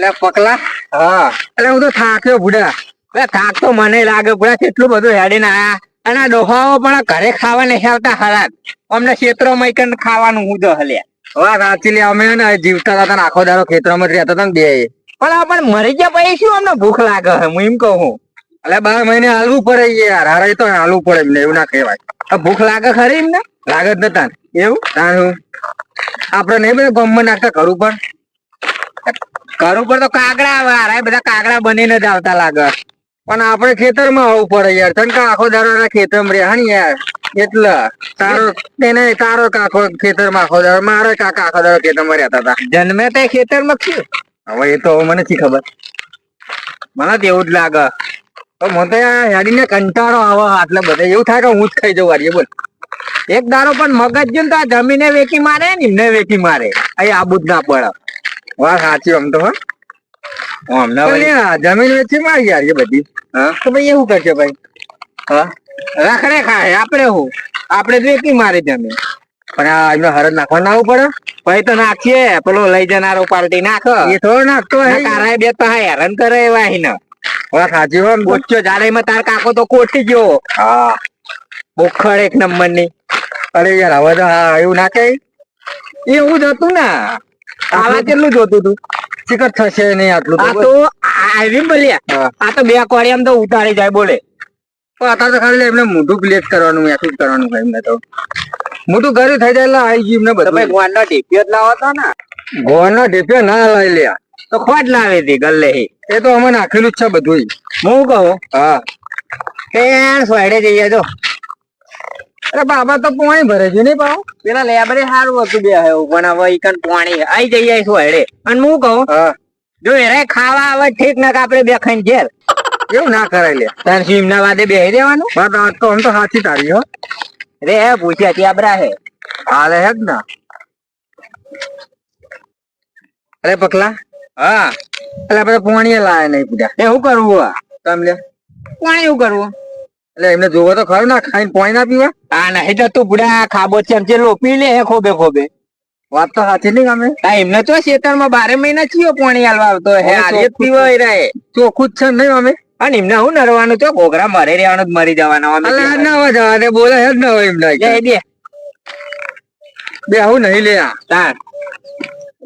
એટલે પકલા? હા. એટલે હું તો થાક્યો ભૂડા. એટલે થાક તો મને લાગે ભૂડા કેટલું બધું હેડીને આયા. અને ડોહાઓ પણ ઘરે ખાવા નહીં આવતા હરાત અમને ક્ષેત્રોમાં કઈ ખાવાનું હું તો હલ્યા. વાહ સાચી લે અમે ને જીવતા હતા આખો દારો ખેતરમાં જ રહેતા હતા ને બે. પણ આપણે મરી ગયા પછી શું અમને ભૂખ લાગે હું એમ કહું હું એટલે બાર મહિને હાલવું પડે યાર. હારે તો હાલવું પડે એમને એવું ના કહેવાય. ભૂખ લાગે ખરી એમને? લાગે જ નતા એવું? તાર આપડે નહીં બધું ગમમાં નાખતા કરું ઉપર ઘર ઉપર તો કાગડા આવે હારા બધા કાગડા બનીને જ આવતા લાગે. પણ આપણે ખેતરમાં આવવું પડે યાર. તને કા આખો દારો ખેતર ખેતરમાં રહ્યા ને યાર? એટલે તારો તેને તારો કાકો ખેતરમાં આખો દારો મારો કાકા આખો દાડો ખેતરમાં રહેતા હતા. જન્મે તે ખેતરમાં શું હવે એ તો મને નથી ખબર? મને તો એવું જ લાગે. તો મને તો હેડીને કંટાળો આવે આટલે બધા એવું થાય કે હું જ ખાઈ જવું વારીએ બોલ. એક દારો પણ મગજ જો તો આ જમીને વેકી મારે ને એમને વેકી મારે. અહીં આબુ જ ના પડે. વાહ સાચી આમ તો હા. તો જમીન વેચી મારી યાર એ બધી. હા? તો ભાઈ એવું કરશે ભાઈ. હા? રખડે ખાય આપણે હું. આપણે જ મારી મારે જમીન. પણ આ એમનો હરજ નાખવા ના પડે. ભાઈ તો નાખીએ. પેલો લઈ જનારો પાર્ટી નાખ. એ થોડો નાખતો તારા બે તો હા હેરાન કરે એવા હિને. વાહ સાચી હો બોચ્યો જાડેમાં તાર કાકો તો કોટી ગયો. હા. બોખડ એક નંબરની અરે યાર હવે તો હા એવું નાખે એવું જ હતું ને. આવા કેટલું જોતું તું? ચિકટ થશે નહીં આટલું આ તો આવી બોલ્યા આ તો બે કોળી આમ તો ઉતારી જાય બોલે. પણ અત્યારે તો ખાલી એમને મોઢું પ્લેટ કરવાનું મેસેજ કરવાનું એમને તો. મોટું ઘરે થઈ જાય એટલે આવી ગયું એમને તમે બધું ગોવાનો ટીપિયો જ લાવતા ને? ગોળનો ઢેપિયો ના લઈ લે તો ખોટ લાવે હતી ગલ્લે એ તો અમે નાખેલું જ છે બધું હું કહું? હા. કે સોયડે જઈએ જો અરે બાબા તો પોણી ભરે છે નહીં પાવ પેલા લેબરે સારું હતું બે હવે પણ હવે ઈકન પાણી. આઈ જઈએ હેડે? અને હું કહું જો એરે ખાવા આવે ઠીક ના આપણે બે ખાઈને ઘેર. એવું ના કરાય લે. તાર સીમના વાદે બેહી રહેવાનું? વાત તો આમ તો સાચી તારી હો. રે પૂછ્યા ત્યાં બરા હે. હાલે હે જ ના. અરે પકલા. હા. એટલે આપણે પોણી લાયા નહીં પૂજા. એ શું કરવું આ તમને પોણી શું કરવું એટલે એમને જોવો તો ખરું ના ખાઈને પોઈ ના પીવા? આ નહીં તો તું બુડા ખાબો ચમચે લોપી લે હે ખોબે ખોબે. વાત તો સાચી નહીં અમે. આ એમને તો ખેતરમાં બારે મહિના ચિયો પાણી હાલવા આવતો હે આજે પીવા રહે ચોખ્ખું જ છે નહીં અમે? અને એમને હું નરવાનું તો ઘોઘરા મરે રહેવાનું જ મરી જવાના અમે અલે ના હોય જવા દે બોલે હે જ ન હોય એમને દે બે. આવું નહીં લે આ. તાર.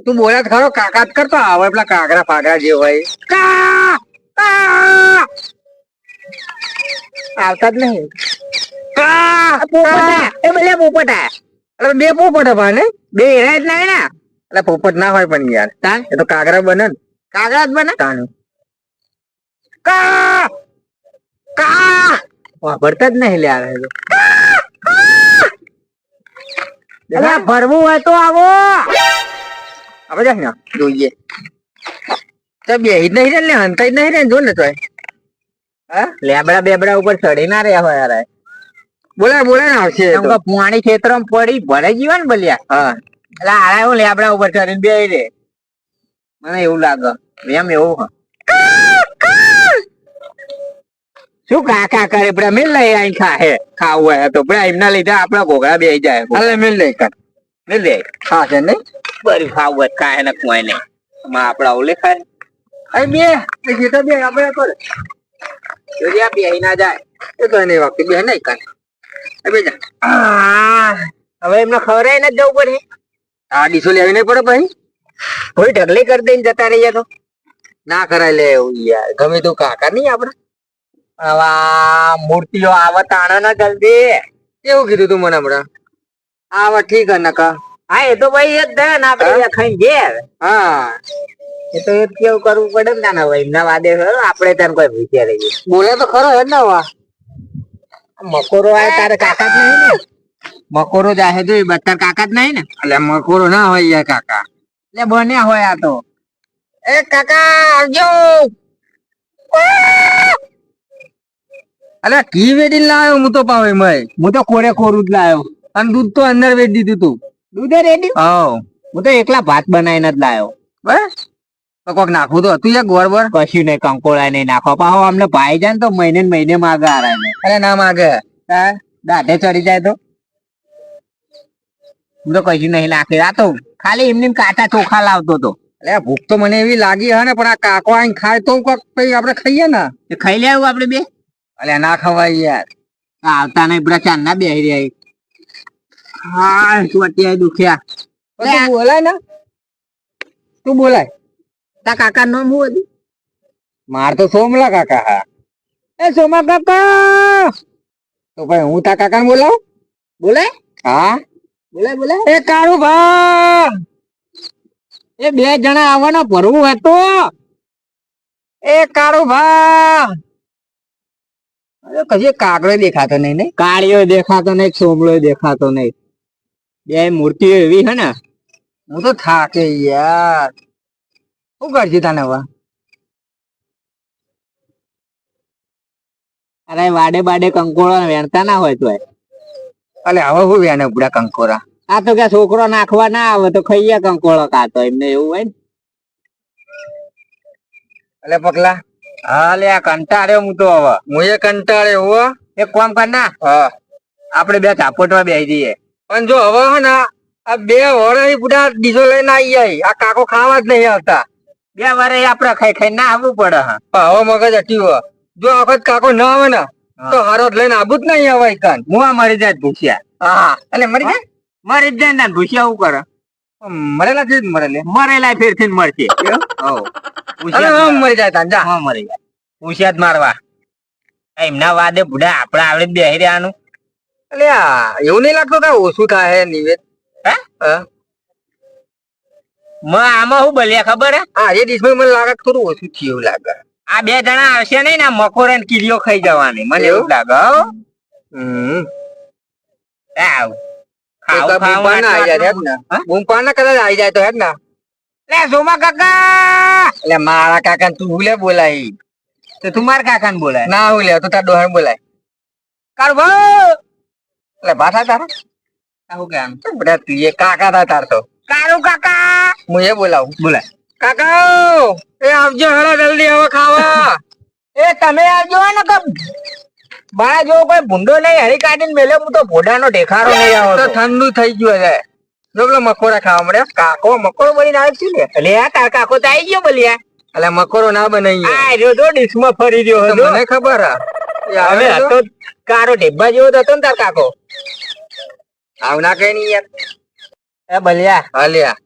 તું બોલ્યા તો ખરો કાકા જ કરતો આવે પેલા કાગરા ફાગરા જે હોય. કા કા! આવતા જ નહીં. એ ભલે પોપટા અરે બે પોપટ હે ભાઈ ને. બે એના જ ના ને એટલે પોપટ ના હોય પણ યાર. એ તો કાગરા બને કાગરા જ બને? તાનું. કા! કા! વાપરતા જ નહીં લે આ ભરવું હોય તો આવો. આપણે જાય ને. જોઈએ. તો બે જ નહીં રે ને હંતાઈ જ નહીં રે જો ને હા લેબડા બેબડા ઉપર ચડી ના રહ્યા હોય યાર બોલે બોલે આવશે પુવાણી ખેતરમાં પડી ભરે જીવા ને બલ્યા. હા. એટલે આરા હું લેબડા ઉપર ચડીને બે રે મને એવું લાગે. એમ એવું શું કાકા કરે? પેલા મેલ લઈ આઈ ખાહે ખાવું હોય તો. પેલા એમના લીધે આપડા ઘોઘરા બે જાય. એટલે મિલ લઈ કર મેલ લઈ હા છે નહીં? બરી ખાવું હોય ખાય ને કોઈ નહીં. આપણા આપડા ઓલે ખાય અહીં બે બે આપણે કર આ બેહી ના જાય. એ તો એની વખતે બે નહીં કર એ જા હવે એમને ખવડાય ને જવું પડે. આ ડીસો લેવી નહીં પડે ભાઈ. કોઈ ઢગલી કરી દઈને જતા રહીએ તો. ના કરાય લે એવું યાર. ગમે તો કાકા નહીં આપણે આવા મૂર્તિઓ આવે તાણો ના જલ્દી. એવું કીધું તું મને હમણાં? આવા ઠીક હે નકા. હા એ તો ભાઈ એ જ દે ને આપણે ખાઈને ઘેર. હા. એ તો એ કેવું કરવું પડે ને ના ભાઈ એમના વાદે ખરો આપણે તને કોઈ રહીએ. બોલે તો ખરો હે ના વા મકોરો આ તારે કાકા જ નહીં ને? મકોરો જાહે તો એ બત્તર કાકા જ નહીં ને? એટલે મકોરો ના હોય યાર કાકા. એટલે બન્યા હોય આ તો. એ કાકા આવજો. અલે કી વેડી લાવ્યો હું તો પાવે મય. હું તો કોરે કોરું જ લાવ્યો અને દૂધ તો અંદર વેચ દીધું તું. દૂધે રેડી હા હું તો એકલા ભાત બનાવીને જ લાવ્યો બસ. કોક નાખવું તો હતું યાર ગોળ બોર કશું નહીં કંકોળા નહીં નાખો પાહો અમને ભાઈ જાય ને તો મહિને મહિને માગે આરાય અરે ના માગે. દાઢે ચડી જાય તો? હું તો કશું નહીં નાખી. આ તો ખાલી એમની એમ કાચા ચોખા લાવતો તો અરે ભૂખ તો મને એવી લાગી હે ને પણ આ કાકો આઈને ખાય તો કોક પછી આપણે ખાઈએ ને. એ ખાઈ લે આવું આપણે બે? અરે ના ખવાય યાર. આવતા નહીં બધા ચાર ના બેહી રહ્યા હા તું અત્યારે દુખ્યા તું બોલાય ને. તું બોલાય. તા કાકા નામ હું હતું માર તો સોમલા કાકા હા. એ સોમા કાકા! તો ભાઈ હું તા કાકાને બોલાવું? બોલે? હા? બોલે બોલે. એ કાળુ ભા એ બે જણા આવવાનો ભરવું હતું એ કાળુ ભા અરે કશી કાગડો દેખાતો નહીં ને? કાળિયો દેખાતો નહીં સોમલો દેખાતો નહીં. બે મૂર્તિઓ એવી હે ને. હું તો થાકે યાર. શું કરજે તને હવે. અરે વાડે બાડે કંકોળો વેણતા ના હોય તો અલે હવે હું વેને ઉપડા કંકોરા આ તો કે છોકરો નાખવા ના આવે તો ખાઈએ કંકોળો કાતો એમને એવું હોય ને. અલે પગલા. હા લે આ કંટાળ્યો હું તો હવે. હું એ કંટાળે હો. એક કામ કર ના. હા. આપણે બે ઝાપટવા બેસી જઈએ. પણ જો હવે હે ને આ બે વડે બુડા ડીઝો લઈને આવી જાય આ કાકો ખાવા જ નહીં આવતા. બે વારે આપડે ખાઈ ખાઈ ના આવવું પડે હા. હવે મગજ હે. જો વખત કાકો ના આવે ને તો હારો લઈને આબુ જ નહીં આવે કાન. હું મરી જાય ભૂસ્યા હા એટલે મરી જાય? મરી જ જાય ને ભૂસ્યા શું કરે? મરેલા છે મરેલે. મરેલા ફેરથી મળશે હા, મરી જાય તાન જા. હા મરી જાય. ભૂસ્યા જ મારવા. એમના વાદે બુડા આપડે આવડે જ બેહી રહ્યાનું એટલે એવું નહીં લાગતું કે ઓછું થાય નિવેદ? હે? મ આમાં શું બલ્યા ખબર હે? આ એ ડીશમાં મને લાગે થોડું ઓછું થયું લાગે. આ બે જણા આવશે નહીં ને મકોરે ને કીડીઓ ખાઈ જવાની. મને એવું? લાગે હો. હમ. આવ. એક ખાવું ના આવી જાય હેડ ને હા? ના કદાચ આવી જાય તો હેડ ને લે સોમા કાકા! એટલે મારા કાકા તું હું લે બોલાય. તો તું મારા કાકાને બોલાય. ના હું લે તો તાર ડોહા બોલાય. ભાઈ એટલે ભાષા તારા? આવું કેમ બધા તું એ કાકા તા તાર તો. કાળુ કાકા! હું એ બોલાવું. બોલાય. કાકા એ આવજો હેડા જલ્દી હવે ખાવા. એ તમે આવજો ને કે બા જો કોઈ ભૂંડો નહીં હરી કાઢીને મેલે હું તો ભોડાનો ઢેખારો નહીં તો. ઠંડુ થઈ ગયું છે જો પેલો મકોડા ખાવા મળે કાકો મકોડો બનીને આવે છે ને? એટલે આ તાર કાકો તો આવી ગયો બલિયા. એટલે મકોડો ના બનાવી આ રહ્યો તો ડીશમાં ફરી રહ્યો હતો. મને ખબર હા હવે તો. હતો કારો ઢેબા જેવો તો હતો ને તાર કાકો. આવ ના કઈ નહીં યાર. એ બલિયા. હાલ્યા.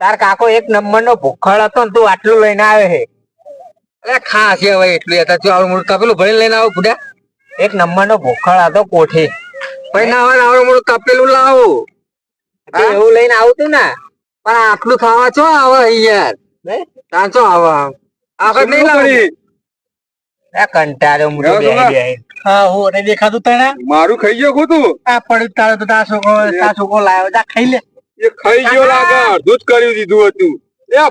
તાર કાકો એક નંબર નો ભૂખડ હતો ને તું આટલું લઈને આવે છે અરે ખા છે હવે એટલું હતા તું આવડું મોટું તપેલું ભરીને લઈને આવો બુડા એક નંબર નો ભૂખડ હતો કોઠી. પછી ના આવે આવડું મોટું તપેલું લાવો. એવું લઈને આવતું ને? પણ આટલું ખાવા છો આવે યાર નહીં? ત્યાં છો આવે? આખત નહીં લાવડી કંટાળ્યો હું બેહી હા હું દેખાતું તને? મારું ખાઈ ગયો ખોટું? આ પડ્યું તારે તો તાર છોકરો તાર છોકરો લાવ્યો. જા ખાઈ લે. એ ખાઈ ગયો લાગે અડધું જ કર્યું દીધું હતું. એ આ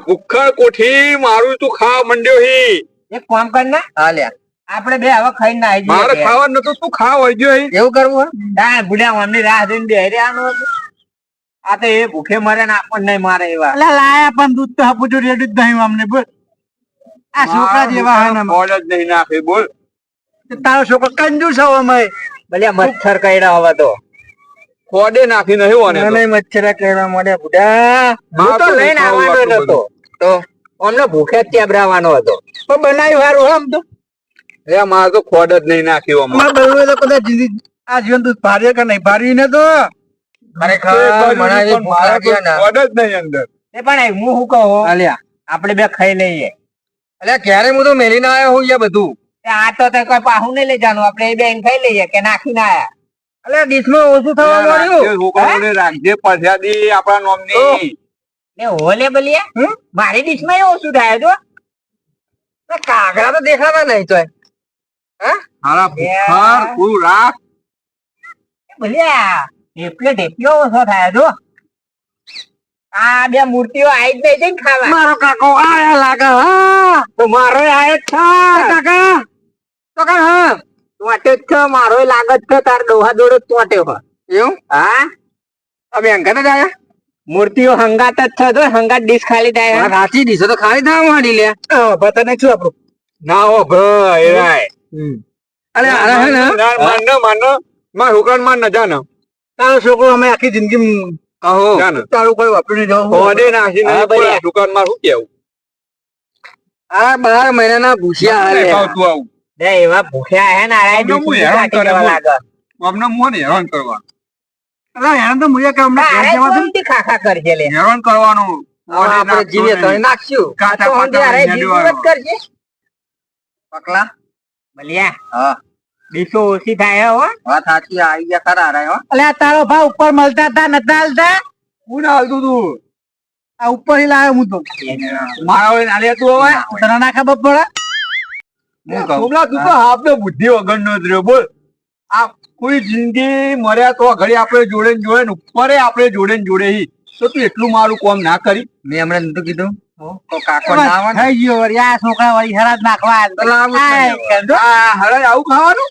કોઠી મારું તું ખાવા મંડ્યો હી. એક કામ કર ને. હાલ્યા આપણે બે હવે ખાઈને ના આવી મારે ખાવા નતું તું ખાવા વળી ગયો એવું કરવું ના બુઢા અમને રાહ જોઈને બેહી રહ્યાનો આ તો એ ભૂખે મરે ને આપણને નહીં મારે એવા. એટલે લાયા પણ દૂધ તો હપુચું રેડી જ નહીં અમને બોલ. આ છોકરા જેવા હે ને બોલ જ નહીં નાખે બોલ. તારો છોકરો કંજુ હવે અમે ભલે મચ્છર કઈડા હવે તો. ખોડે નાખી નહીં ઓને. મને મચ્છરા કહેવા મળ્યા બુડા. હું તો લઈને આવવાનો હતો. તો અમને ભૂખે જ ચેબરાવાનો હતો. પણ બનાવ્યું સારું આમ તો. એ મારે તો ખોડ જ નહીં નાખ્યો. અમારે બહુ તો કદાચ જિંદગી આ જીવન તું ભાર્ય કે નહીં? ભાર્યું ને તો? ને આપણે બે ખાઈ લઈએ. એટલે ક્યારે હું તો મેલીને આવ્યો હું બધું? આ તો કઈ પાહું નહીં લઈ જવાનું. આપણે એ બેન ખાઈ લઈએ કે નાખીને આયા. અલ્યા ડીશમાં ઓછું થવા માંડ્યું છોકરાઓને રાખજે પ્રસાદી આપણા નોમની. ને હોલે બલિયા? મારી ડીશમાં ઓછું થાય તો? કાગડા તો દેખાતા નહીં તોય. હારા ભૂખ્ખડ, તું રાખ. બલિયા ઢેપલે ઢેપ્યો ઓછો થાય તો? આ બે મૂર્તિઓ આવી જ નહીં જઈને ખાવા. મારો કાકો આયા લાગે હા. તો મારો આયો જ છે કાકા તો કા હા. ચોંટ્યો જ છે મારો લાગે જ છે તાર ડોહા દોડો તોટે હો એવું? હા. અમે અંકત જ આયા? મૂર્તિઓ હંગાત જ છે તો હંગાત ડીશ ખાલી થાય રાચી ડીશ તો ખાલી થવા માડી લે. પતા નહીં છું આપણું ના હો ભાઈ રાય. અરે અરે હે ને? ના, માન ન, માન ન. મારા છોકરાને માન ન, જાનો. તારો છોકરો અમે આખી જિંદગી કહો. તારું કોઈ વાપરી જવું હોદે નાખીને હા, ભાઈ. પેલા દુકાનમાં શું કેવું? આ બાર મહિનાના ભૂસ્યા હાલે. તું આવું. બે એવા ભૂખ્યા હે ને હું હેરાન કરે દેવા બોલ. લાગે. અમને મોં હેરાન કરવા? અલા હેરાન તો મુજે કે અમને ઘેર જવા દો. ખાખા લે? હેરાન કરવાનું. આપણે જીવે તો નાખશું. તો પકલા? હા. ઓછી થાય હો. વાત સાચી આવી ગયા ખરા રે હો. અલે તારો ભાવ ઉપર મળતા હતા નતા હાલતા? હું ના હાલતું તું. આ ઉપર લાવ્યો હું તો. મારા વડે ના લેતું હવે? તને ના ખબર પડે? સોમલા તું તો બુદ્ધિ વગર નો જ રહ્યો. બોલ. આ કોઈ જિંદગી મર્યા તો ઘડી આપણે જોડે ને જોડે ને ઉપરે આપણે જોડે ને જોડે હી. તો તું એટલું મારું કોમ ના કરી. મેં હમણાં નતું કીધું. કાકો ના થઈ ગયો આ છોકરા વળી હરાજ નાખવા. આવું ખાવાનું?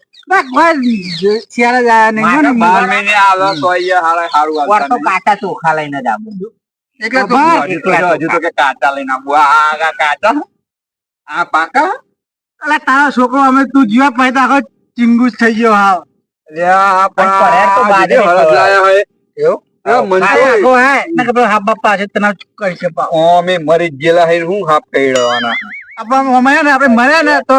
ચોખા લઈને જ આવું. એટલે તો હજુ તો જો, હજુ તો કે કાચા લઈને આવું. આ કાચા. આ પાકા? અલા તારો છોકરો અમે તું જીવા પહેલા આખો ચિંગુસ થઈ ગયો હાવ. તો તો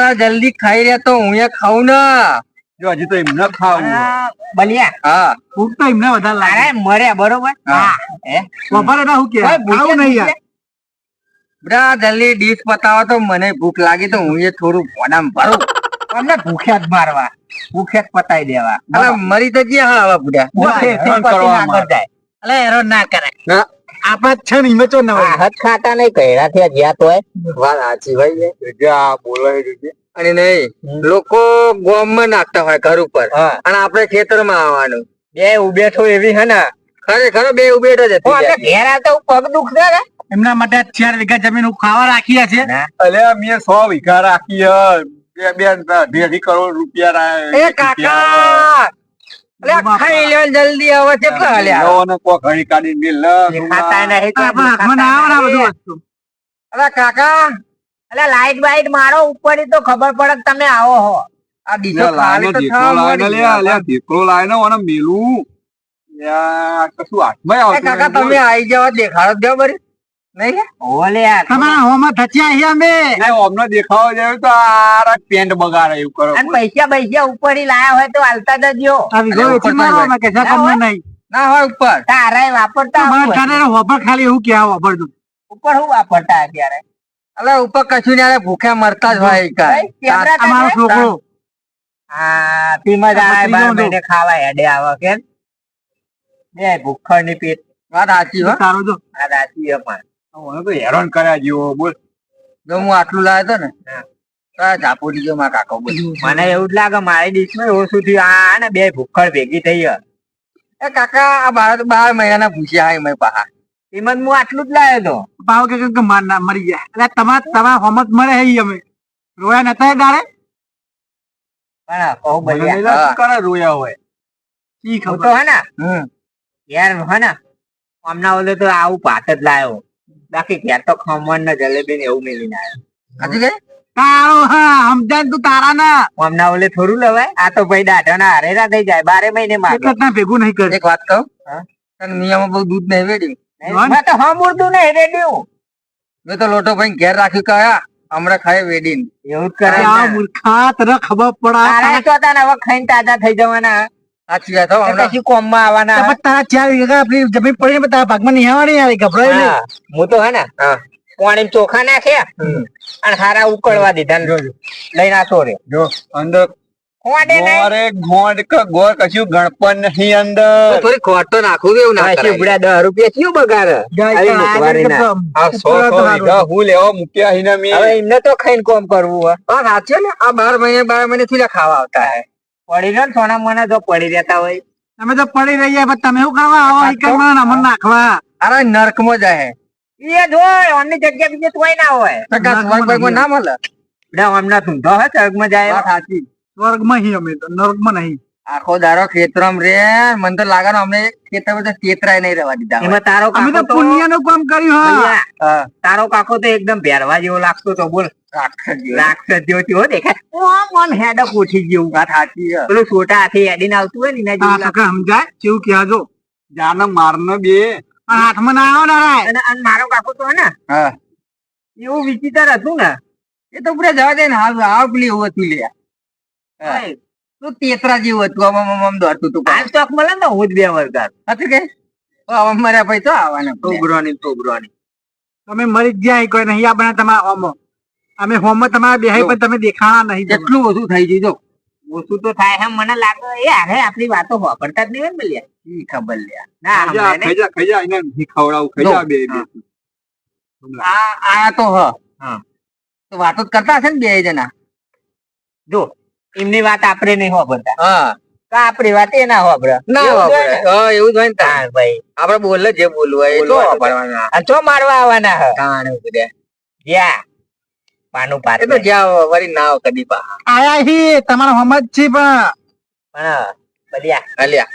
તો જલ્દી ખાઈ રહ્યા તો હું ખાઉં ને. જો હજી તો એમ ન ખાવું બલિયા. હા. ભૂખ તો એમને વધારે લાગે. અરે મર્યા બરોબર? હા. હે. બપોરે ના હું કે આવું નહીં યાર. બડા જલ્દી ડીશ પતાવો તો મને ભૂખ લાગી તો હું એ થોડું ભોડામ ભરું. અમને ભૂખ્યા જ મારવા. ભૂખ્યા જ પતાઈ દેવા. અલા મરી તો ગયા હા હવે બુડા અલે એરો ના કરે. આપણા જ છે ને હિંમત ના હોય. હદ ખાતા નહીં કહેરા થયા જ્યાં તો વાત સાચી ભાઈ જોજે આ બોલે છે અને નહીં લોકો ગોમમાં નાખતા હોય ઘર ઉપર. અને આપણે ખેતરમાં આવવાનું. બે ઉભેઠો એવી હે ને. ખરેખર બે ઉભેઠો જ હતી ઘેર આવતા પગ દુખશે ને એમના માટે ચાર વીઘા જમીન હું ખાવા રાખી છે. અલે મેં સો વીઘા રાખી હે. બે બે અઢી કરોડ રૂપિયા એ કાકા! ખાઈ જલ્દી હવે કેટલા હાલ્યા? કોક હળી કાઢીને મેલ ખાતા નહીં તો આવે બધું અરે કાકા! એટલે લાઈટ બાઈટ મારો ઉપર તો ખબર પડે કે તમે આવો હો. આ બીજો લે, લાઈને થવા લાઈને લે. લે, ધીકરો લાઈને ઓને મેલું. કશું હાથમાંય આવતું કાકા તમે આવી જાવ દેખાડો દો બરી. નહીં ઓલે તમારા હોમાં થચ્યા છે અમે? ને અમને દેખાવા જાય તો આ પેન્ટ બગાડે એવું કરો. અને પૈસા પૈસા ઉપર લાયા હોય તો હાલતા જજો. ઉપર ના હોય. નહીં. ના હોય ઉપર. તારે વાપરતા હોપર ખાલી એવું કે વાપરતું ઉપર હું વાપરતા અત્યારે? અલે ઉપર કશું ને ભૂખ્યા મરતા જ હોય તો છોકરો. હા પીમાં જાય બાર મહિને ખાવા હેડે આવે કેમ? બે ભૂખડની પેટ વાત સાચી હો. તારો તો? આ સાચી છે પણ. મને તો હેરાન કર્યા જેવો બોલ. જો હું આટલું લાવ્યો તો ને હા. ઝાપોડી ગયો મારા કાકો મને એવું જ લાગે મારી ડીશમાં એવું સુધી આ ને બે ભૂખડ ભેગી થઈ એ કાકા આ બાર બાર મહિનાના ભૂસ્યા હોય મેં પાહા એમાં હું આટલું જ લાવ્યો તો. પાવ કે કે માર ના મરી ગયા. એટલે તમાર તમારા હોમત મળે હે અમે. રોયા નતા દાડે પણ કહો બલિયા ભૈયા કરે રોયા હોય. ઈ ખબર. તો હે ને હમ. યાર હે ને હમણાં ઓલે તો આવું ભાત જ લાવ્યો બાકી ક્યાં તો ખમણ ને જલેબી ને એવું મેલીને આવ્યો કે? તારો હા સમજાન તું તારા ના. હમણાં ઓલે થોડું લવાય? આ તો ભાઈ દાઢા ના હારેરા થઈ જાય. બારે મહિને માં ના ભેગું નહીં કરે. એક વાત કહું? તને નિયમો બહુ દૂધ નહીં વેડ્યું. મેં તો સાંભળતું નહીં રેડિયું. મેં તો લોટો ભાઈ ઘેર રાખ્યું કયા હમણાં ખાય વેડીને. એવું કરે આ મૂર્ખા તને ખબર તારે તો તને હવે ખાઈને તાજા થઈ જવાના. સાચી વાત હો તો હમણાં કોમમાં આવવાના. તારા ચાર વીઘા આપણી જમીન પડી ને તારા ભાગમાં નહીં આવવાની યાર ગભરાય નહીં. હું તો હે ને. પાણી ચોખા નાખ્યા અને હારા ઉકળવા દીધા ને લઈને આતો રે. જો અંદર ગોરે ગોંડ કે ગોર કશું ગણપણ નહીં અંદર. તો થોડી ખોટ તો નાખવું એવું ના કરાય. શીવડા દસ રૂપિયા થયું બગાડે. આવી મૂકવાની ના. આ સો સો વીઘા હું લેવા મૂક્યા હિના મેં. હવે એમને તો ખાઈને કોમ કરવું હે હા સાચી ને. આ બાર મહિને બાર મહિને થી ખાવા આવતા હે. પડી ને સોના મને જો પડી રહેતા હોય. તમે તો પડી રહ્યા પણ તમે શું કરવા? આવો અમને નાખવા. અરે નર્કમાં જાય. એ જો અમની જગ્યા બીજે તોય ના હોય. ના મળે. અમના ધૂંધો હે સ્વર્ગમાં જાય. સાચી. સ્વર્ગમાં હી અમે તો નર્ગમાં નહીં. આખો દારો ખેતરમ રે મને તો લાગે ને અમને ખેતર બધા ખેતરાય નહીં રહેવા દીધા એમાં તારો અમે તો પુણ્યનું કામ કર્યું હા. તારો કાકો તો એકદમ ભેરવા જેવો લાગતો તો બોલ. રાક્ષસ જેવો. રાક્ષસ દેખાય. ઓમ ઓમ હેડક ઉઠી વાત સાચી પેલું છોટા હાથે હેડીને આવતું હોય ને એના જેવું લાગે. સકર સમજાય? કેવું કહેજો. જાને મારને બે. હાથમાં ના આવો નારાય. અને મારો કાકો તો હે ને હા. એવું વિચિત્ર હતું ને. એ તો પૂરા જવા દે ને હાલ હાલ પેલી એવું હતું લે. હા. ઓય, તું તેતરા જેવું હતું. આમ આમ દોડતું તું ચોક મળે ને હું જ બે વર્ગાર હતું કે? આમ પછી તો આવવાના. તમે મરી ગયા કોઈ નહીં. તમારા હોમો અમે હોમો તમારા બેહાઈ પણ તમે દેખાણા નહીં. ઓછું થઈ ગયું જો. ઓછું તો થાય એમ મને લાગે. એ અરે આપણી વાતો વાપરતા જ નહીં ને ઈ ખબર લે. ના એને ખવડાવું. બે બે આ તો હ. હા. તો વાતો કરતા હશે ને બે જણા? જો. એમની વાત આપણે નહીં વાપરતા હા. તો આપણી વાત એ ના વાપરે ના એવું જ હોય વાપરે. ને. હા એવું જ હોય ને તાણ. ભાઈ. આપડે બોલે જે બોલવું હોય તો. આ ચો મારવા આવવાના હે. તાણ ઉગડે યા જ્યાં પાનું પાત એ તો જ્યાં વળી ના કદી પા આયા હી તમારો હોમ છે પણ. પણ બલિયા. અલ્યા.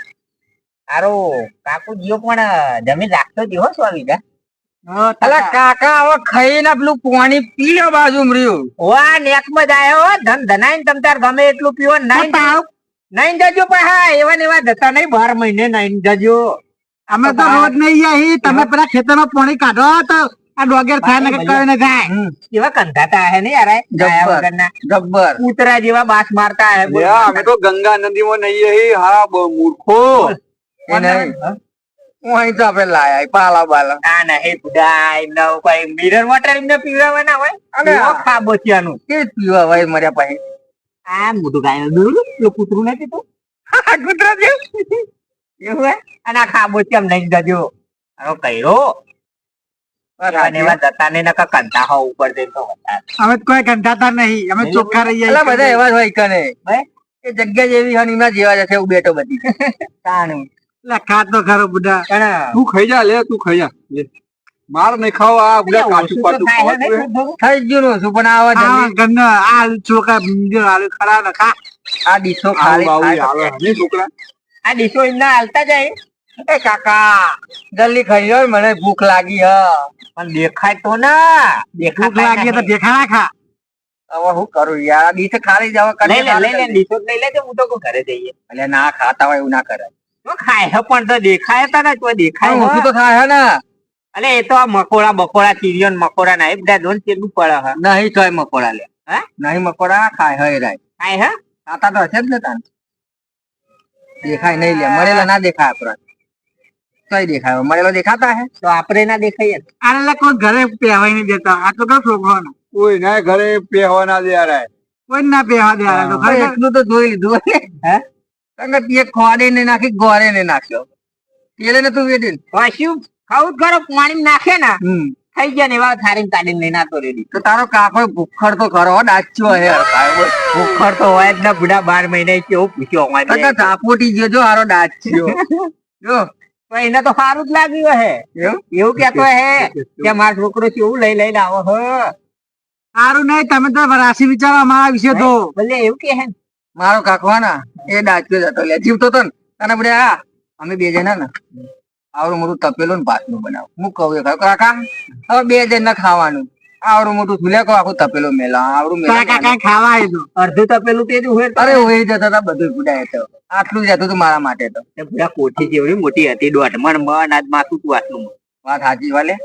આરો કાકુ જીઓ પણ જમીન રાખતો જ હો સો વીઘા હા, અલા કાકા હવે ખાઈને પેલું પાણી પી બાજુ રહ્યું વા નેકમાં જ આયો ધન ધનાઈને તમ તાર ગમે એટલું પીવો ને પણ નાઈન નાઈન જજો પણ હા એવા ને એવા જતા નહીં બાર મહિને નાઈન જજો. અમે તો રોજ નહીં આહી તમે પેલા ખેતરમાં પાણી કાઢો તો આ ડોગેર થાય ને કઈ ને થાય એવા કંધાતા હે ને યાર ગાયા જબ્બર. વગરના. જબ્બર. કૂતરા જેવા બાસ મારતા હે બોલ. અમે તો ગંગા નદી માં નહીં હા બ- મૂર્ખો. એ નહીં હું અહીં તો આપડે લાયા પાલા બાલા. આ હે બુડા ન કોઈ મિરર વોટર એમને ના હોય? અને એવો ખાબોચિયાનું. કે પીવા હોય મર્યા પછી આ મોટું ગાયનું દૂર પેલું કૂતરું નથી તું? કૂતરા જેવું એવું હે? અને આ ખાબોચિયામ નહીં જજો. હવે કઈરો એવા જતા ને નકા કંટા હો ઉપર જઈને તો અમે તો કોઈ નહીં. અમે ચોખ્ખા રહીએ અલા બધા એવા હોય કને હે? એ જગ્યા જેવી ને બેઠો બધી. તાણું. ખાતો ખરો બુડા. તું ખાઈ જા લે તું ખાઈ જા. લે. માર નહીં ખાવ આ બુડા કાચું પાટું. થઈ ગયું નું શું પણ આવા આ ગન્ન આ આલુ બીજો આલુ ખરા ન ખા. આ ડીસો ખાલી ખાય ને છોકરા આ ડીસો એમના હાલતા જાય? એ કાકા. જલ્દી ખાઈ લો મને ભૂખ લાગી હ. પણ દેખાય તો ના. ભૂખ લાગી તો. દેખાણા ખા. હવે હું કરું યાર? ડીશ ખાલી જાવ લઈ લે લઈ લે જ લઈ લે. હું તો ઘરે જઈએ. એટલે ના ખાતા હોય એવું ના કરે. ખાય હે પણ તો દેખાય હતા ને તો દેખાય ઓછું તો ખાય હે ને. અલે એ તો આ મકોડા બકોડા ચીરિયો મકોડા ના એ બધા દોન ચેલું પડે હે. નહીં તો મકોડા લે. હે? નહીં મકોડા ખાય હે રાય. ખાય હે? ખાતા તો હશે જ ને તાન. દેખાય નહીં લે. મરેલા ના દેખાય આપણા કઈ દેખાય. મરેલો દેખાતા હે? તો આપણે ના દેખાય. આને કોઈ ઘરે પહેવાય નહીં દેતા. આ તો કઈ છોકરો કોઈ ના ઘરે પહેવા ના દે રાય. કોઈ ના પહેવા દે આ તો એટલું તો જોઈ લીધું હે? ખોડે ને નાખી ગોરે ને નાખ્યો. પેલે ને તું વેડી વાસ્યું ખાવું ખરો પાણી નાખે ને. થઈ ગયા ને એવા થારી કાઢીને લઈને આતો રેડી. તો તારો કાકો ભૂખડ તો કરો ડાચ્યો હે. ભૂખડ તો હોય જ ના બુડા બાર મહિને કેવું પૂછ્યો અમારે કાકા તાપોટી ગયો જો હારો ડાચ્યો. જો. એને તો સારું જ લાગ્યું હે. એવું? કેતો હે કે મારો છોકરો કેવું લઈ લઈને આવો હે. સારું નહીં તમે તો રાશિ વિચારો અમારા વિશે તો. ભલે એવું કે હે. મારો કાકો હે એ ડાચ્યો જતો લે જીવતો તો ને. અને આપણે આ અમે બે જણા ને આવડું મોટું તપેલું ને ભાતનું બનાવ. હું કહું એ કાકા હવે બે જણ ને ખાવાનું. આવડું મોટું સુલે કહો આખું તપેલું મેલા આવડું મેલા કાકા ખાવા આવ્યું અડધું તપેલું તે જ હોય અરે હોય જતા હતા બધું ભૂડાય તો આટલું જ હતું તું મારા માટે તો. બુઢા કોઠી જેવડી મોટી હતી દોઢ મણ મણ આજ માથું તું આટલું. વાત સાચી વાલે.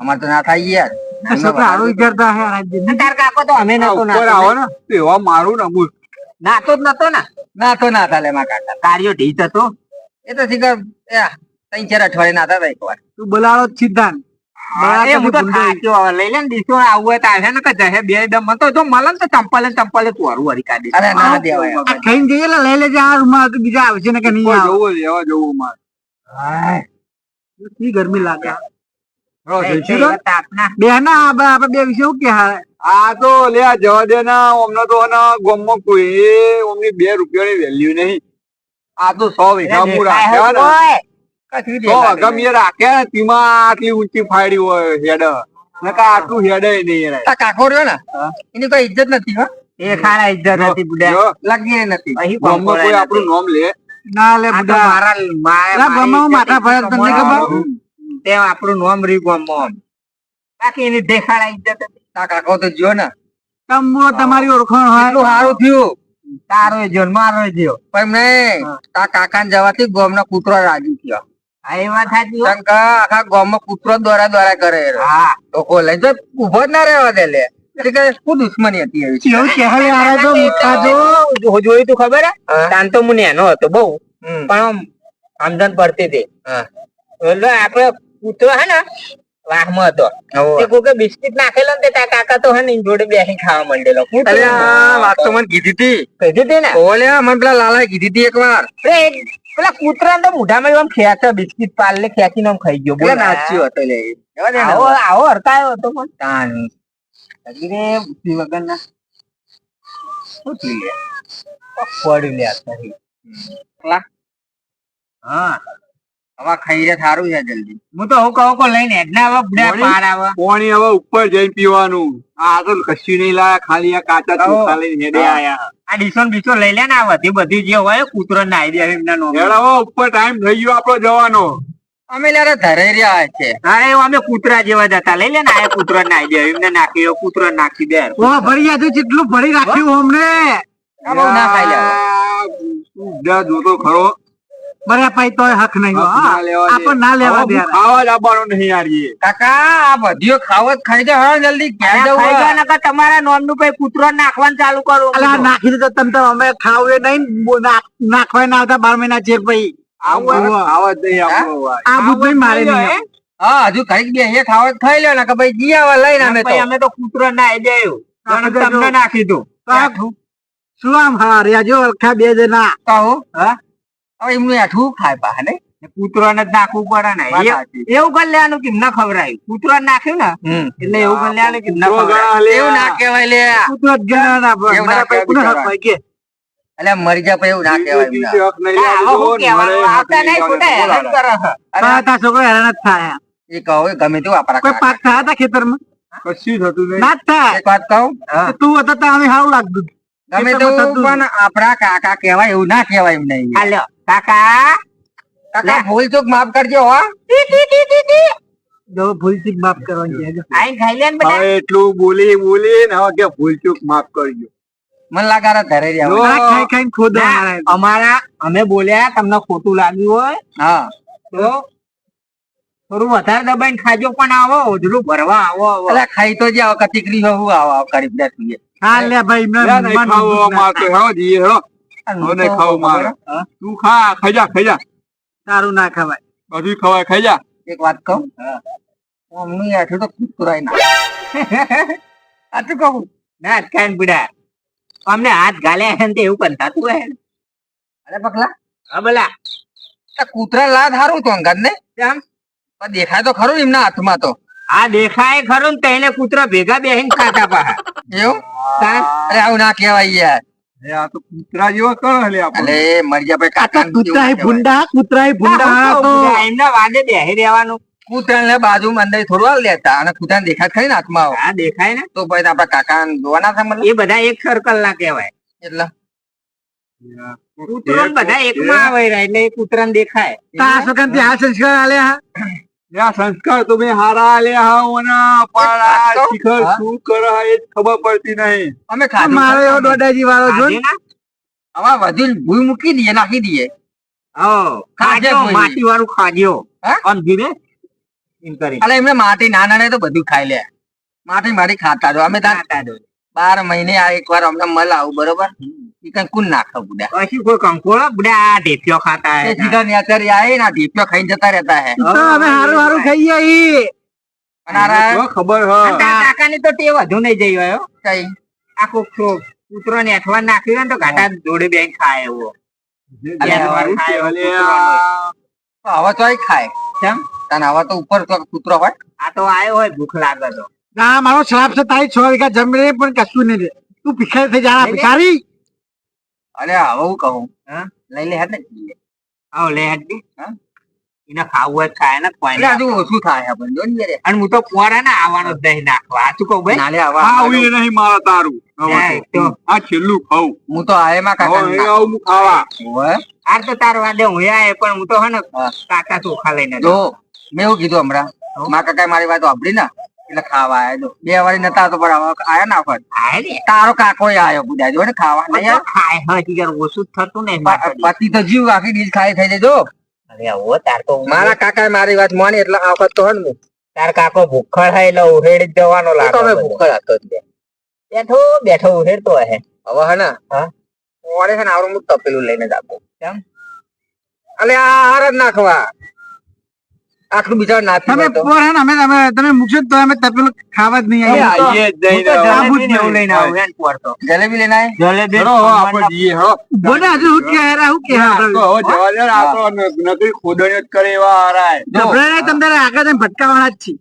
અમાર તો ના થાય યાર. તાર કાકો તો અમે નતો ઉપર નાતો આવો ને. તો એવા મારું ને નાતો જ નતો ને. ના તો ના થાય મારા કાકા. કાર્યો ઢીચ હતો. એ તો શીખર એ ત્રણ ચાર અઠવાડિયે નાતા હતા એક વાર તું બોલાવો સિદ્ધાંત. એ હું તો થાક્યો હવે. લઈ લે ને દીસો આવું તો આવે ને કે જહે બે દમ તો જો મળે ને તો ચંપલે ચંપલે કાઢી અરે ના દેવાય ખાઈને જઈએ એટલે લઈ લેજે આ રૂમમાં તો બીજા આવશે ને કે નહીં જવું લેવા જવું મારે. શી ગરમી લાગે? બે ના આપણે આપણે બે વિશે શું કે આ તો લે આ જવા દે ના તો કોઈ ઓમની બે રૂપિયાની વેલ્યુ નહીં. આ તો સો વીઘા હું રાખ્યા સો તેમાં આટલી ઊંચી ફાડી હોય હેડ. નકા આટલું હેડ નહીં કાકો રહ્યો ને એની કોઈ ઇજ્જત નથી હો. એ ખાડા ઇજ્જત નથી બુડા. જો, નથી. અહીં ગામમાં કોઈ આપણું નામ લે. ના લે બુડા. મારા માથા ભર્યા તમને ખબર? તે આપણું નોમ રહ્યું ગામમાં બાકી એની દેખાડા ઇજ્જત તા કાકો તો જો ને. તમો તમારી ઓળખાણ એટલું સારું થયું. તારો જો મારો જો પણ નહીં તા કાકા જવાથી ગોમનો કૂતરો રાજી થયો. આ એ વાત સાચી હો. કે આખા ગામમાં કૂતરો દોરા દોરા કરે. હા. લોકો લઈને તો ઊભો જ ના રહેવા દે લે. દુશ્મની હતી એવી? જો. જો જોયું તું ખબર હે? હા. તાન તો હું નેનો હતો બહુ. પણ આમદન પડતી હતી. એટલે આપડે કૂતરો હે ને વાહમાં હતો. તે કોકે બિસ્કિટ નાખેલો ને તે તારા કાકા તો હે ને જોડે બેસી ખાવા માંડેલો. અરે વાત તો મને કીધી હતી. કીધી હતી ને? ઓલે મને પેલા લાલા કીધી હતી એકવાર. અરે એક પેલા કૂતરા તો મોઢામાં આમ ખેંચે બિસ્કિટ પાલે ખેંચીને આમ ખાઈ ગયો. બોલે. નાચ્યો હતો લે. ને. આવો આવો હરતાયો હતો પણ. તાન. હજી રે બુદ્ધિ શું લે? પડ્યું લે અત્યારે. પેલા હા. હવે ખાઈ રે સારું છે જલ્દી. હું તો હું કહું કો લઈને એડના હવે બડે પાર આવે. પાણી હવે ઉપર જઈને પીવાનું. આ તો કશું નહીં લાયા ખાલી આ કાચા. ચોખા લઈને હેડે આયા. આ ડીસો ને બીસો લઈ લે ને આ બધી બધી જે હોય કૂતરો નાઈ દે એમના નો હેડ હવે ઉપર ટાઈમ થઈ ગયો આપણો જવાનો. અમે લારે ધરાઈ રહ્યા છે. અરે અમે કૂતરા જેવા જ હતા. લઈ લે ને આ કૂતરો નાઈ દે એમને નાખી દો કૂતરો નાખી દે. ઓ ભરી આજે જેટલું ભરી રાખ્યું અમને. આ બહુ ના ખાઈ લે આ, જોતો ખરો. બરે પાઈ તોય હક નહીં હો. હક ના લેવા દે. આપણ ના લેવા દે ખાવા જ નહીં યાર એ. કાકા આ બધીઓ ખાવો ખાઈ દે હા જલ્દી ખાઈ હોય. નકર તમારા નોમનું કઈ કૂતરો નાખવાનું ચાલુ કરો. અલા નાખી દીધો તમ તો અમે ખાવું એ નહીં બો- ના આવતા બાર મહિના ચેર પછી આવું આવું. ખાવા નહીં આપણો આ બુદ્ધિ મારે ખાઈ લો, નહીં હા. હજુ ઘડીક બે અહીંયા ખાવો ખાઈ લ્યો ને કે ભાઈ જી આવા લઈને અમે તો. અમે તો કૂતરો ના આવી આપણે તમને નાખી દઉં શું આમ હા રેજો અલખા બે જણા. કહો હા? હવે એમનું હેઠું ખાય પા ને કૂતરો ને જ નાખવું પડે ને. એવું કરી કેમ? ના ખવડાયું. કૂતરો નાખ્યું ને એટલે એવું કરી કેમ? ના લે. એવું ના કહેવાય લે. કૂતરો જ ગણા ના પડે. એટલે મરી જા એવું ના કહેવાય છોકરો હેરાન જ થાય. એ કહો ગમે તેવું આપણા કોઈ પાક થયા હતા ખેતરમાં? કશું થતું નહીં. ના થાય. એક વાત કહું તું હતા તો અમે સારું લાગતું. ગમે તેવું પણ આપણા કાકા કહેવાય એવું ના કહેવાય એમ નહીં કાકા? કાકા ભૂલ ચૂક માફ કરજો હો. જો ભૂલ ચૂક માફ કરવાની છે આઈ ખાઈ લેન હવે એટલું બોલી બોલી ને હવે કે ભૂલચૂક માફ કરજો. મન લાગે ધરે રહ્યા ખાઈ ખાઈને ખોદો અમારા અમે બોલ્યા તમને ખોટું લાગ્યું હોય. હા. તો થોડું વધારે દબાઈને ખાજો પણ આવો ઓજરું ભરવા આવો આવો. એટલે ખાઈ તો જાવ કતિકરી હું આવો આવો કરી છીએ હા લે ભાઈ મન ખાવું તો. થાય. હેડો જઈએ, હેડો. ખાવ મારે. તું ખા ખાઈ જા ખાઈ જા. સારું ના ખવાય. બધું ખવાય ખાઈ જા. એક વાત કહું? મમ્મી આઠું તો કૂતરાય ના આટલું કહું? ના કાન બુડા અમને હાથ ગાલ્યા હે ને એવું એવું કંટાતું હે. અરે પગલા. હા બોલા કૂતરા લાદ હારું તો અંગત ને? કેમ? પણ દેખાય તો ખરું ને એમના હાથમાં તો. આ દેખાય ખરું ને તેને કૂતરા ભેગા બેહીને ખાતા પા એવું? અરે આવું ના કહેવાય યાર. આ તો કૂતરા જેવા કરે લે આપણે. અલે ભાઈ કાકા કૂતરાય ભૂંડા કૂતરાય ભૂંડા ના, હા હું તો એમના વાદે બેહી રહેવાનું. કૂતરા બાજુમાં અંદર થોડું લેતા અને કૂતરાને દેખાત ખરી ને હાથમાં આવો. આ દેખાય ને. તો પછી આપડા કાકા જોવાના છે એ બધા એક સર્કલ ના કહેવાય. એટલે? કૂતરો બધા એકમાં આવે એટલે કુતરા કૂતરાને દેખાય. તા આ સંસ્કાર આલે હા. લે, આ સંસ્કાર તો મેં હારા લ્યા પણ આ શિખર શું કરે એ ખબર પડતી નહીં. અમે મારો એવો દોડાજી વાળો જો? હવે વધુ ભૂઈ મૂકી દઈએ નાખી દઈએ. માટી વાળું ખાજો કરી. અલે એમને માટી નાના ને તો બધું ખાઈ લે. માટી માટી ખાતા જો અમે. બાર મહિને આ એક વાર અમને મળ આવું બરોબર? ઈ કઈ કુન નાખે બુડા પછી કોઈ કંકોળો બુડા આ ઢેફ્યો ખાતા હે. સીધા નેચર આય ના ઢીપ્યો ખાઈને જતા રહેતા હે તો અમે હારું હારું ખાઈએ ઈ અને આ રા- તો ખબર હ કાકાની તો ટેવ વધુ નહીં જઈ ગયો કઈ આ કોક છો- કૂતરો ને અઠવા નાખ્યું હોય ને તો ઘાટા જોડે બેન ખાય એવો હવે તો ખાય કેમ? તને હવે તો ઉપર તો કૂતરો હોય આ તો આયો હોય ભૂખ લાગે તો ના મારો શ્રાપ છે તારી છ વીઘા જમી રે પણ કશું નહીં તું ભિખારી થઈ જા ભિખારી અલે હવે હું કહું હા? લઈ લે હેડ ને આવો લે હેડ ને હા? એને ખાવું હોય ખાય ને કોઈ ને. હજુ ઓછું થાય આપણને જો ને. અને હું તો પોરે ને આવવાનો જ નાખવા આ સાચું કહું ભાઈ નાલે આવા આવી નહીં મારા તારું. આ છેલ્લું ખાઉં હું તો આયમાં કાકા હવે આવું હું ખાવા ઓવે. આ તો તાર વાદે હું આયે પણ હું તો હે ને. કાકા ચોખા લઈને જો મેં એવું કીધું હમણાં મા કાકા મારી વાત સાંભળી ને એટલે ખાવા આવ્યો તો. બે વારી નતા તો પણ હવે આયા ના વખત તારો કાકો આવ્યો જો ને ખાવા નહીં ખાય. હજી યાર ઓછું થતું ને પતિ તો જીવ આખી ડીશ ખાઈ થઈ જજો. અરે આવો તાર તો મારા કાકા મારી વાત માની એટલે આ વખત તો હન હું. તાર કાકો ભૂખળ હે એટલે ઉહેડી જવાનો લાગે તમે ભૂખળ હતો જ બેઠો બેઠો ઉહેડતો હે. હવે હે ને? હા? ઓરે છે ને આવડું મોટું તપેલું લઈને જ આપો કેમ? અલે આ હાર જ નાખવા. આટલું બિચાર નાથી તમે પોર અમે અમે તમે મૂકશો તો અમે તપેલું ખાવા જ નહીં આવીએ. જઈ જ હું તો જ ને નહીં. લઈને આવું હે ને પોરતો. જલેબી લઈને આય? જલેબી હો આપણે જીએ હો. બોલે હજુ હું કે હેરા હું કે હા તો હવે જવા દે ને, આ તો ન- નકરી ખોદણીઓ જ કરે એવા હારાય. જબરે નહીં, આગળ જઈને ભટકાવાના જ છે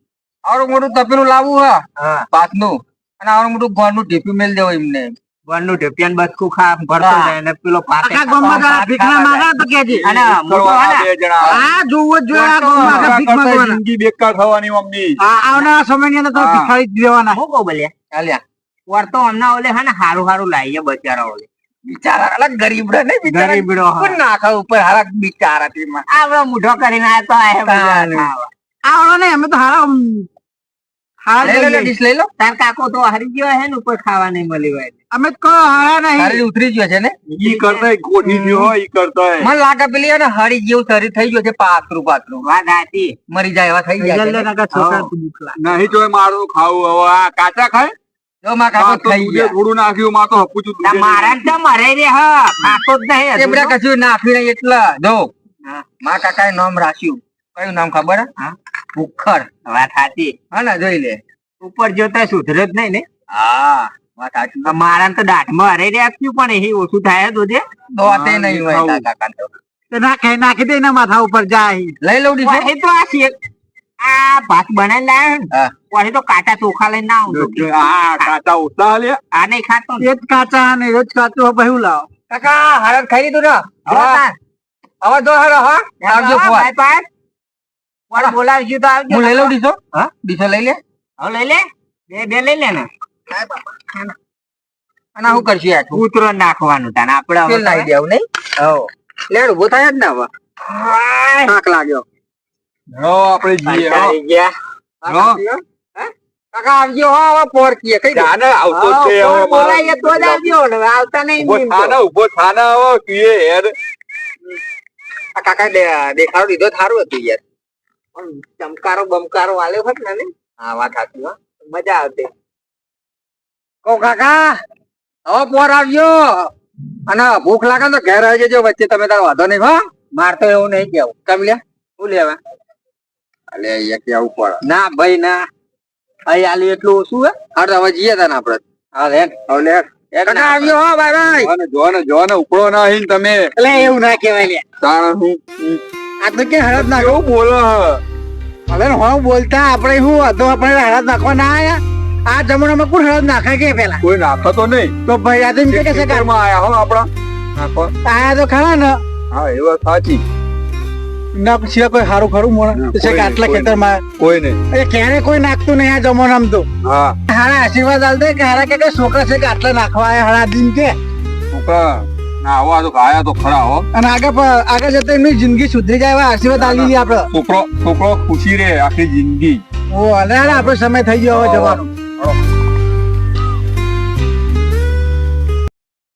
આવડું મોટું તપેલું લાવવું હા. પાકનું. અને આવડું મોટું ઘરનું ઢીપી મેલ દેવો એમને. વનનું ઢેપિયાન બચકું ખા ભરતો જાય અને પેલો પાકે આ ગામમાં તારા ભીખના મારા તો કેજી અને મોટો. આ જોવું જો આ ગામમાં આખા ભીખ માંગવાના. જિંદગી બેકાર થવાની મમ્મી. આ આવનારા સમયની અંદર તો હા. જ દેવાના હું કહું બોલ્યા ચાલ્યા. પોરતો હમણાં ઓલે હા ને હારું હારું લાવીએ બચારા ઓલે. બિચારા અલગ ગરીબ રે ને બિચારા. ગરીબડો હા. કોણ નાખા ઉપર હારા બિચારા તેમાં આવડો મૂઢો કરીને આ તો આવડો ને અમે તો હારા હા હારા લઈ લો. ડીશ લઈ લો. તાર કાકો તો હારી ગયો હે ને ઉપર ખાવા નહીં મળી હોય અમે તો કહો હારા નહીં. તારી ઉતરી ગયો છે ને? ઈ કરતા ગોઠી ગયો હોય ઈ કરતા મને લાગે પેલી ને હળી જેવું શરીર થઈ ગયું છે પાતરું પાતરું વાત હાચી મરી જાય એવા થઈ જાય જલ્દી છે. છોકરા તો ભૂખ લાગે. નહીં જોય મારું ખાવું હવે આ કાચા ખાય? જો માં કાકો થઈ ગયો ગયા. થોડું નાખ્યું માં તો હપું છું. મારા તો મરે રે હ. કાકો જ નહીં એ તો. કશું નાખ્યું નહીં એટલે. જો. માં કાકાએ નામ રાખ્યું. કયું નામ ખબર? હે? હા. ભૂખર વાત હાચી હા ને જોઈ લે. ઉપર જોતા સુધરે જ નહીં ને? હા. સાચી મારા તો દાઢમાં હરે રે પણ એ ઓછું થાય જ. ઓજે દોતે નહીં હોય કાકા તો. તો નાખે નાખી દે એના માથા ઉપર જાય લઈ લઉં એ તો આ શેક આ ભાત બનાવી લાયો પછી તો કાચા ચોખા લઈને ના આવું. આ કાચા ઓછા લે આ નહીં ખાતો એ જ કાચા ને એ જ કાચું હવે હું લાવો? કાકા હરત ખાઈ લીધું ને? હવે જો હેડો હા? આવજો હા, ભાઈ. કોણ બોલાવજો તો આવજો. હું લઈ લઉં ડીસો હા? ડીસો લઈ લે. હવે લઈ લે. બે બે લઈ લે ને. અને હું કરશું યાર કૂતરો નાખવાનું તાને આપડે હવે તેલ દેવું નહીં હવ. લેડ ઊભો થાય જ ને હવે થાક લાગ્યો હો આપણે જઈએ હો. હો. કાકા આવજો હો હવે પોર કીએ કઈ દે. આવતો છે હવે કોણ તો જ આવજો ને. આવતા નહીં ઊભો થાને. ઊભો થાને તુંએ હેર આ કાકા દેખાડો દીધો થારું હતું યાર પણ ચમકારો બમકારો આલ્યો હોત ને હા વાત સાચી હો મજા આવતી કહો કાકા હવે પોર આવજો. અને ભૂખ લાગે ને તો ઘેર આવી જજો વચ્ચે તમે તાર વાંધો નહીં હો. માર તો એવું નહીં કેવું કેમ લે શું લેવા અલે અહીંયા કે આવું પડે? ના ભાઈ ના. અહીં આલી એટલું ઓછું હે? હા તો હવે જઈએ તાને આપણે. હા લે હવે લે કાકા આવજો હો બાય બાય. જોને જો ને ઉપડો ના તમે. એટલે એવું ના કહેવાય લે તાણ હું આ તો કે હળદ નાખ. કેવું બોલો? હવે હું બોલતા આપણે શું? હતો આપણે હળદ નાખવા ના આયા? આ જમણામાં કોણ હળદ નાખે કે પેલા? કોઈ નાખે તો નહીં. તો ભાઈ આ કે કે છે માં આયા હો આપણા. નાખો. આયા તો ખરા ને. હા એ વાત સાચી. ના પછી કોઈ સારું ખરું મોણ? છે કે આટલા ખેતર ખેતરમાં? કોઈ નહીં. એ ક્યારે કોઈ નાખતું નહીં આ જમાનામાં તો? હા. હારા આશીર્વાદ આલતે કે હારા કે કે છોકરા છે કે આટલા નાખવા આયા હળા દિન કે? છોકરા ના આવા તો આયા તો ખરા હો. અને આગળ આગળ જતા એમની જિંદગી સુધરી જાય એવા આશીર્વાદ આલી આપડે છોકરો છોકરો ખુશી રે આખી જિંદગી. ઓ અરે હારા સમય થઈ ગયો હવે જવાનો. Earl.